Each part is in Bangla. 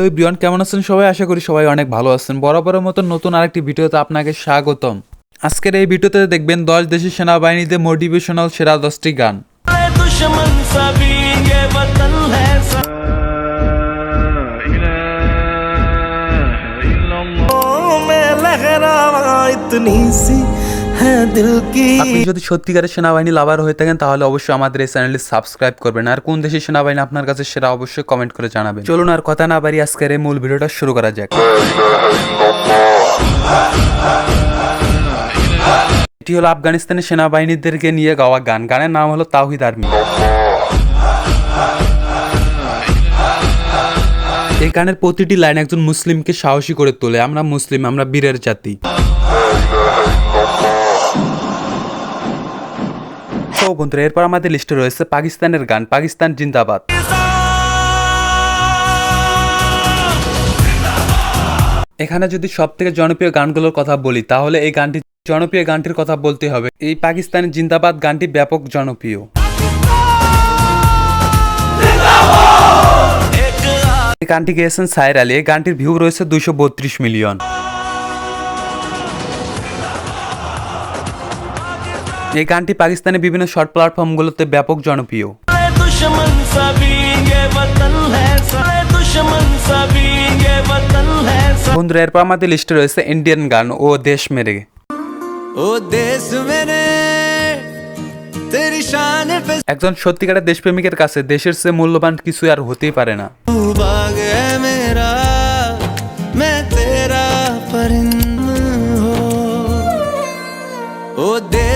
হ্যালো ব্রিয়ন কেমন আছেন সবাই আশা করি সবাই অনেক ভালো আছেন বরাবরের মতো নতুন আরেকটি ভিডিওতে আপনাকে স্বাগতম আজকের এই ভিডিওতে দেখবেন দশ দেশের সেনাবাহিনীতে মোটিভেশনাল সেরা দশটি গান ইতনি সি আপনি যদি সত্যিকারের সেনাবাহিনী লাভার হয়ে থাকেন, তাহলে অবশ্যই আমাদের এই চ্যানেলটি সাবস্ক্রাইব করবেন। আর কোন দেশের সেনাবাহিনী আপনার কাছে সেটা অবশ্যই কমেন্ট করে জানাবেন। চলুন আর কথা না বাড়ি আজকের এই মূল ভিডিওটা শুরু করা যাক। এটি হলো আফগানিস্তানের সেনাবাহিনীদেরকে নিয়ে গাওয়া গান। গানের নাম হলো তাওহিদ আর্মি। এই গানের প্রতিটি লাইন একজন মুসলিমকে সাহসী করে তোলে। আমরা মুসলিম, আমরা বীরের জাতি। তো বন্ধুরা, এরপর আমাদের লিস্টে রয়েছে পাকিস্তানের গান, পাকিস্তান জিন্দাবাদ। এখানে যদি সব থেকে জনপ্রিয় গানগুলোর কথা বলি, তাহলে এই গানটি জনপ্রিয় গানটির কথা বলতে হবে। এই পাকিস্তানি জিন্দাবাদ গানটি ব্যাপক জনপ্রিয়। গানটি গেয়েছেন সাইর আলী। গানটির ভিউ রয়েছে দুইশো বত্রিশ মিলিয়ন এই গানটি পাকিস্তানের বিভিন্ন শর্ট প্ল্যাটফর্মগুলোতে ব্যাপক জনপ্রিয়। বন্ধুরা এরপর আমাদের লিস্টে রয়েছে ইন্ডিয়ান গান ও দেশ মেরে। ও দেশ মেরে একজন সত্যিকারের দেশপ্রেমিকের কাছে দেশের চেয়ে মূল্যবান কিছু আর হতেই পারে না। ও দেশ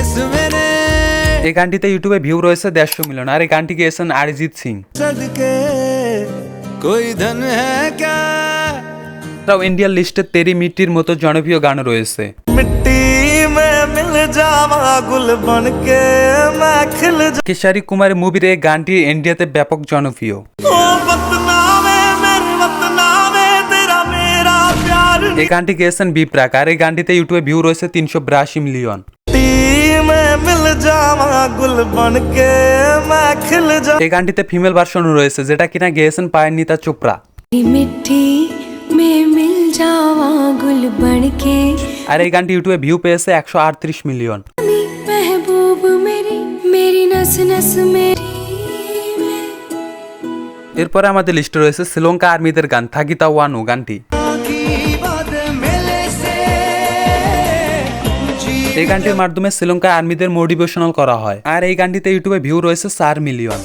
এই গানটিতে ইউটিউবে ভিউ রয়েছে দেড়শো মিলিয়ন আর এই গানটি গিয়েছেন অরিজিৎ সিং। তাও ইন্ডিয়ার লিস্টে তেরি মিট্টির মতো জনপ্রিয় গান রয়েছে। কিশারি কুমারের মুভির এই গানটি ইন্ডিয়াতে ব্যাপক জনপ্রিয়। এই গানটি গিয়েছেন বিপ্রাক আর এই গানটিতে ইউটিউবে ভিউ রয়েছে তিনশো বিরাশি মিলিয়ন। এই গানটিতে ফিমেল ভার্সনও রয়েছে যেটা কিনা গেয়েছেন চোপড়া। আর এই গানটি ইউটিউবে ভিউ পেয়েছে একশো আটত্রিশ মিলিয়ন এরপরে আমাদের লিস্টে রয়েছে শ্রীলঙ্কা আর্মিদের গান থাকিতা ওয়ানু গানটি। এই গানটির মাধ্যমে শ্রীলঙ্কায় আর্মিদের মোটিভেশনাল করা হয়। আর এই গানটিতে ইউটিউবে ভিউ রয়েছে চার মিলিয়ন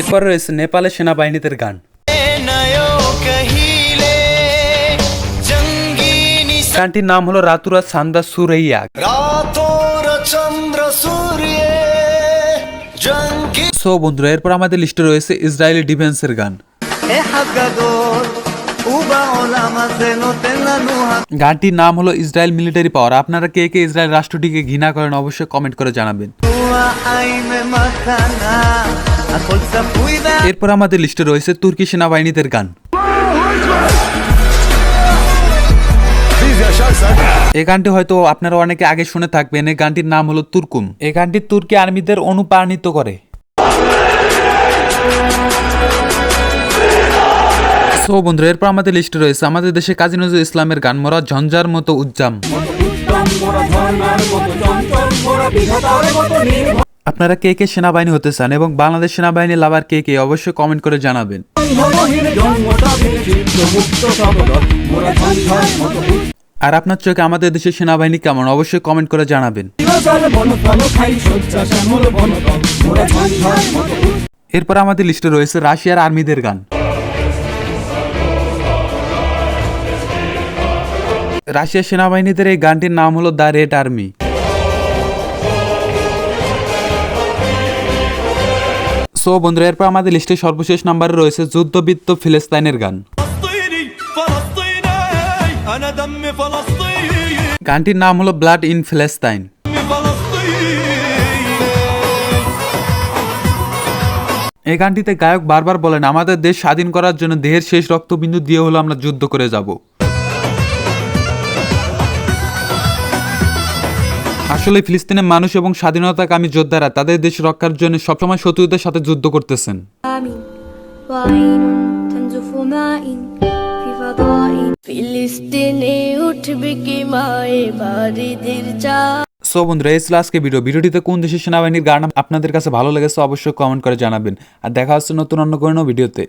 এরপরে রয়েছে নেপালের সেনাবাহিনীদের গান। গানটির নাম হলো রাতুরা সান্দা সুরেইয়া। সো বন্ধুরা, এরপর আমাদের লিস্টে রয়েছে ইসরায়েলি ডিফেন্সের গান। গানটির নাম হলো ইসরায়েল মিলিটারি পাওয়ার। আপনারা কে কে ইসরায়েল রাষ্ট্রটিকে ঘৃণা করেন অবশ্যই কমেন্ট করে জানাবেন। এরপর আমাদের লিস্টে রয়েছে তুর্কি সেনাবাহিনীদের গান। এ গানটি হয়তো আপনারা অনেকে আগে শুনে থাকবেন। এই গানটির নাম হলো তুর্কুম। এই গানটি তুর্কি আর্মিদের অনুপ্রাণিত করে। সো বন্ধুরা, এরপর আমাদের লিস্টে রয়েছে আমাদের দেশে কাজী নজরুল ইসলামের গান মোরা ঝঞ্ঝার মতো উজ্জাম আপনারা কে কে সেনাবাহিনী হতে চান এবং বাংলাদেশ সেনাবাহিনী লাভার কে কে, অবশ্যই কমেন্ট করে জানাবেন। আর আপনার চোখে আমাদের দেশের সেনাবাহিনী কেমন, অবশ্যই কমেন্ট করে জানাবেন। এরপর আমাদের লিস্টে রয়েছে রাশিয়ার আর্মিদের গান। রাশিয়ার সেনাবাহিনীদের এই গানটির নাম হলো দ্য রেড আর্মি। সো বন্ধুরা এরপর আমাদের লিস্টে সর্বশেষ নাম্বারে রয়েছে যুদ্ধবৃত্ত ফিলিস্তাইনের গান। গানটির নাম হলো ব্লাড ইন ফিলিস্তাইন। এই গানটিতে গায়ক বারবার বলেন আমাদের দেশ স্বাধীন করার জন্য দেহের শেষ রক্তবিন্দু দিয়ে হলো আমরা যুদ্ধ করে যাব। আসলে ফিলিস্তিনের মানুষ এবং স্বাধীনতা কামী যোদ্ধারা তাদের দেশ রক্ষার জন্য সবসময় শত্রুদের সাথে যুদ্ধ করতেছেন। সো বন্ধুরা এই আজকে ভিডিও। ভিডিওটিতে কোন দেশের সেনাবাহিনীর গান আপনাদের কাছে ভালো লেগেছে অবশ্যই কমেন্ট করে জানাবেন। আর দেখা হচ্ছে নতুন অন্য কোনো ভিডিওতে।